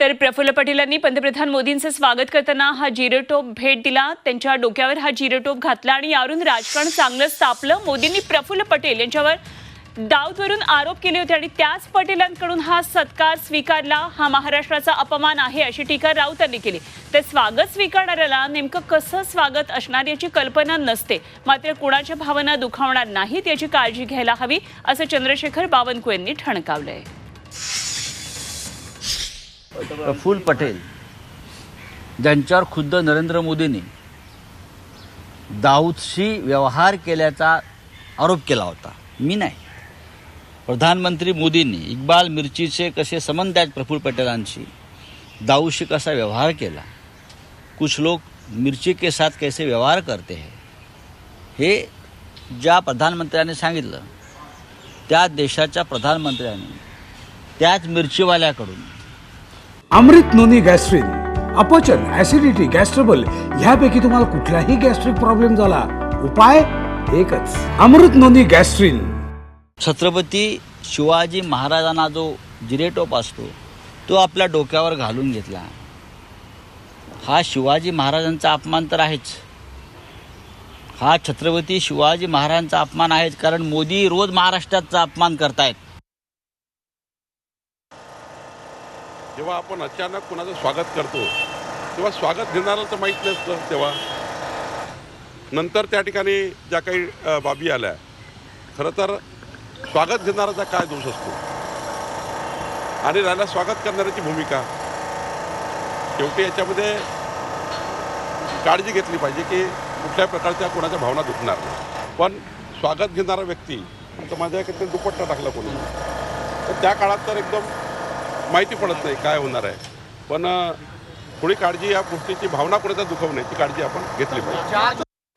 तर प्रफुल्ल पटेलांनी पंतप्रधान मोदींचं स्वागत करताना हा जिरोटोप भेट दिला. त्यांच्या डोक्यावर हा जिरोटोप घातला आणि यावरून राजकारण चांगलंच तापलं मोदींनी प्रफुल्ल पटेल यांच्यावर दाऊदवरून आरोप केले होते आणि त्याच पटेलांकडून हा सत्कार स्वीकारला. हा महाराष्ट्राचा अपमान आहे अशी टीका राऊतांनी केली. तर स्वागत स्वीकारणाऱ्याला नेमकं कसं स्वागत असणार याची कल्पना नसते. मात्र कुणाच्या भावना दुखावणार नाहीत याची काळजी घ्यायला हवी असं चंद्रशेखर बावनकुळेंनी ठणकावलंय. प्रफुल्ल पटेल. ज्यांच्यावर खुद्द नरेंद्र मोदींनी दाऊदशी व्यवहार केल्याचा आरोप केला होता. मी नाही. प्रधानमंत्री मोदींनी इक्बाल मिरचीचे कसे संबंध आहेत प्रफुल्ल पटेलांशी? दाऊदशी कसा व्यवहार केला? कुछ लोग मिरची के साथ कैसे व्यवहार करते हैं? हे ज्या प्रधानमंत्र्यांनी सांगितलं त्या देशाच्या प्रधानमंत्र्यांनी त्याच मिरचीवाल्याकडून अमृत नोनी गॅस्ट्रिन अपचन ऍसिडिटी गॅस्ट्रबल ह्यापैकी तुम्हाला कुठलाही गॅस्ट्रिक प्रॉब्लेम झाला उपाय एकच अमृत नोनी गॅस्ट्रिन. छत्रपती शिवाजी महाराजांना जो जिरेटोप असतो तो आपल्या डोक्यावर घालून घेतला. हा शिवाजी महाराजांचा अपमान तर आहेच. हा छत्रपती शिवाजी महाराजांचा अपमान आहेच कारण मोदी रोज महाराष्ट्राचा अपमान करतायत. जेव्हा आपण अचानक कुणाचं स्वागत करतो तेव्हा स्वागत घेणारं तर माहीत नसतं तेव्हा. नंतर त्या ठिकाणी ज्या काही बाबी आल्या खरं तर स्वागत घेणाराचा काय दोष असतो? आणि राहिला स्वागत करणाऱ्याची भूमिका. शेवटी याच्यामध्ये काळजी घेतली पाहिजे की कुठल्याही प्रकारच्या कोणाच्या भावना दुखणार नाही. पण स्वागत घेणारा व्यक्ती तर माझ्या दुपट्टा टाकला कोणी. तर त्या काळात तर एकदम माहिती पडत नाही काय होणार आहे. पण थोडी काळजी या गोष्टीची भावना कोणाचा ती काळजी आपण घेतली पाहिजे.